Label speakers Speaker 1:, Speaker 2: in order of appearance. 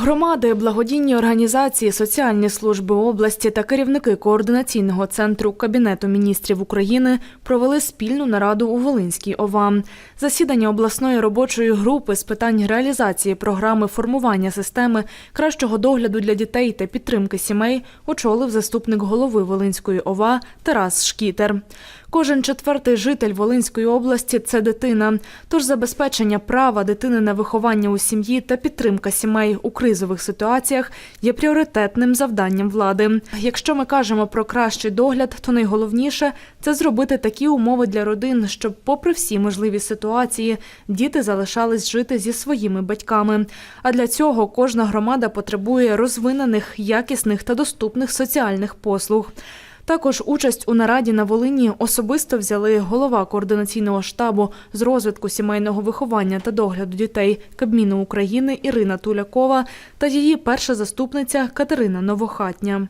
Speaker 1: Громади, благодійні організації, соціальні служби області та керівники координаційного центру Кабінету міністрів України провели спільну нараду у Волинській ОВА. Засідання обласної робочої групи з питань реалізації програми формування системи кращого догляду для дітей та підтримки сімей очолив заступник голови Волинської ОВА Тарас Шкітер. Кожен четвертий житель Волинської області це дитина. Тож забезпечення права дитини на виховання у сім'ї та підтримка сімей у кризових ситуаціях є пріоритетним завданням влади. Якщо ми кажемо про кращий догляд, то найголовніше це зробити такі умови для родин, щоб, попри всі можливі ситуації, діти залишались жити зі своїми батьками. А для цього кожна громада потребує розвинених, якісних та доступних соціальних послуг. Також участь у нараді на Волині особисто взяли голова координаційного штабу з розвитку сімейного виховання та догляду дітей Кабміну України Ірина Тулякова та її перша заступниця Катерина Новохатня.